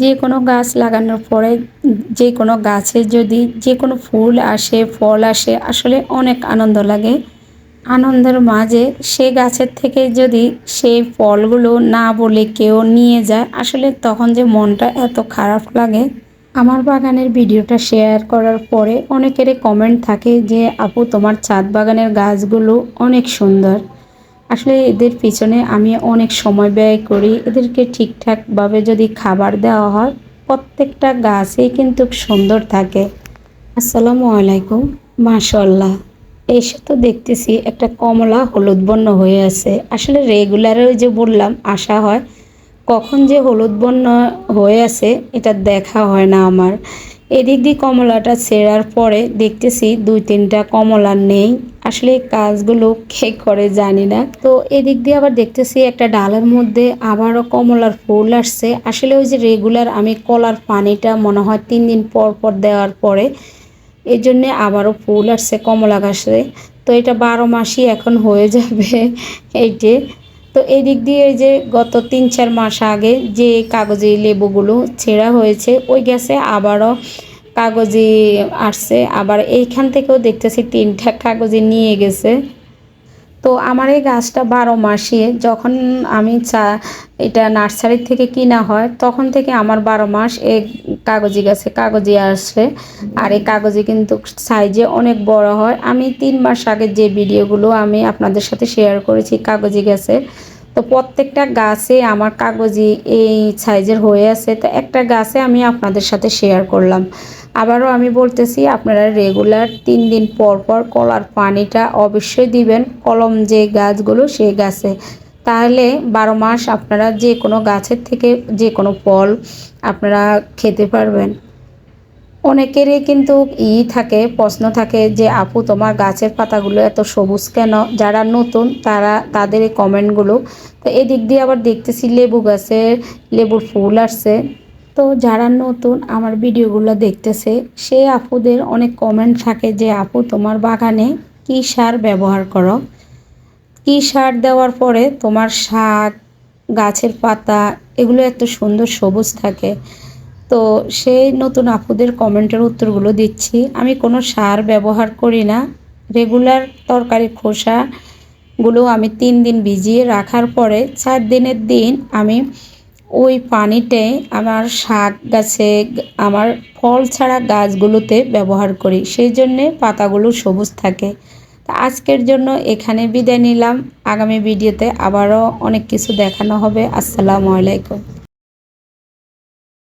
যে কোনো গাছ লাগানোর পরে যে কোনো গাছে যদি যে কোনো ফুল আসে, ফল আসে, আসলে অনেক আনন্দ লাগে। আনন্দের মাঝে সে গাছের থেকে যদি সেই ফলগুলো না বলে কেউ নিয়ে যায়, আসলে তখন যে মনটা এত খারাপ লাগে। আমার বাগানের ভিডিওটা শেয়ার করার পরে অনেকেরই কমেন্ট থাকে যে, আপু, তোমার ছাদ বাগানের গাছগুলো অনেক সুন্দর। আসলে এদের পিছনে আমি অনেক সময় ব্যয় করি। এদেরকে ঠিকঠাকভাবে যদি খাবার দেওয়া হয়, প্রত্যেকটা গাছই কিন্তু সুন্দর থাকে। আসসালামু আলাইকুম। মাশাল্লাহ এসে তো দেখতেছি একটা কমলা হলুদ বর্ণ হয়ে আছে। আসলে রেগুলারে ওই যে বললাম, আসা হয়। কখন যে হলুদ বর্ণ হয়ে আছে, এটা দেখা হয় না আমার। এদিক দিয়ে কমলাটা ছেঁড়ার পরে দেখতেছি দুই তিনটা কমলা নেই। আসলে কাজগুলো কে করে জানি না। তো এদিক দিয়ে আবার দেখতেছি একটা ডালের মধ্যে আবারও কমলার ফুল আসছে। আসলে ওই যে রেগুলার আমি কলার পানিটা মনে হয় তিন দিন পর পর দেওয়ার পরে এই জন্যে আবারও ফুল আসছে, কমলা গাছে। তো এটা বারো মাসই এখন হয়ে যাবে। এইটে তো এদিক দিয়ে এই যে গত তিন, চার মাস আগে যে কাগজি লেবুগুলো ছেঁড়া হয়েছে, ওই গাছে আবারও কাগজি আসছে। আবার এইখান থেকেও দেখতেছি তিনটা কাগজি নিয়ে গেছে। তো আমার এই গাছটা বারো মাসে যখন আমি চা, এটা নার্সারি থেকে কিনা হয়, তখন থেকে আমার বারো মাস এই কাগজি গাছে কাগজি আসে। আর এই কাগজি কিন্তু সাইজে অনেক বড় হয়। আমি তিন মাস আগের যে ভিডিওগুলো আমি আপনাদের সাথে শেয়ার করেছি কাগজি গাছের তো প্রত্যেকটা গাছে আমার কাগজি এই সাইজের হয়ে আছে। তো একটা গাছে আমি আপনাদের সাথে শেয়ার করলাম। আবারও আমি বলতেছি, আপনারা রেগুলার তিন দিন পর পর কলার পানিটা অবশ্যই দিবেন। কলম যে গাছগুলো, সেই গাছে তাহলে বারো মাস আপনারা যে কোনো গাছের থেকে যে কোনো ফল আপনারা খেতে পারবেন। অনেকেরই কিন্তু ই থাকে, প্রশ্ন থাকে যে, আপু, তোমার গাছের পাতাগুলো এত সবুজ কেন? যারা নতুন, তারা তাদের এই কমেন্টগুলো। তো এদিক দিয়ে আবার দেখতেছি লেবু গাছে লেবুর ফুল আসছে। তো যারা নতুন আমার ভিডিওগুলো দেখতেছে সে আপুদের অনেক কমেন্ট থাকে যে, আপু, তোমার বাগানে কী সার ব্যবহার করো? কী সার দেওয়ার পরে তোমার শাক, গাছের পাতা, এগুলো এত সুন্দর সবুজ থাকে। তো সেই নতুন আপুদের কমেন্টের উত্তরগুলো দিচ্ছি। আমি কোনো সার ব্যবহার করি না। রেগুলার তরকারি খোসাগুলো আমি তিন দিন ভিজিয়ে রাখার পরে চার দিনের দিন আমি ওই পানিতে আমার শাক গাছে, আমার ফল ছাড়া গাছগুলোতে ব্যবহার করি। সেই জন্যে পাতাগুলো সবুজ থাকে। তা আজকের জন্য এখানে বিদায় নিলাম। আগামী ভিডিওতে আবারও অনেক কিছু দেখানো হবে। আসসালামু আলাইকুম।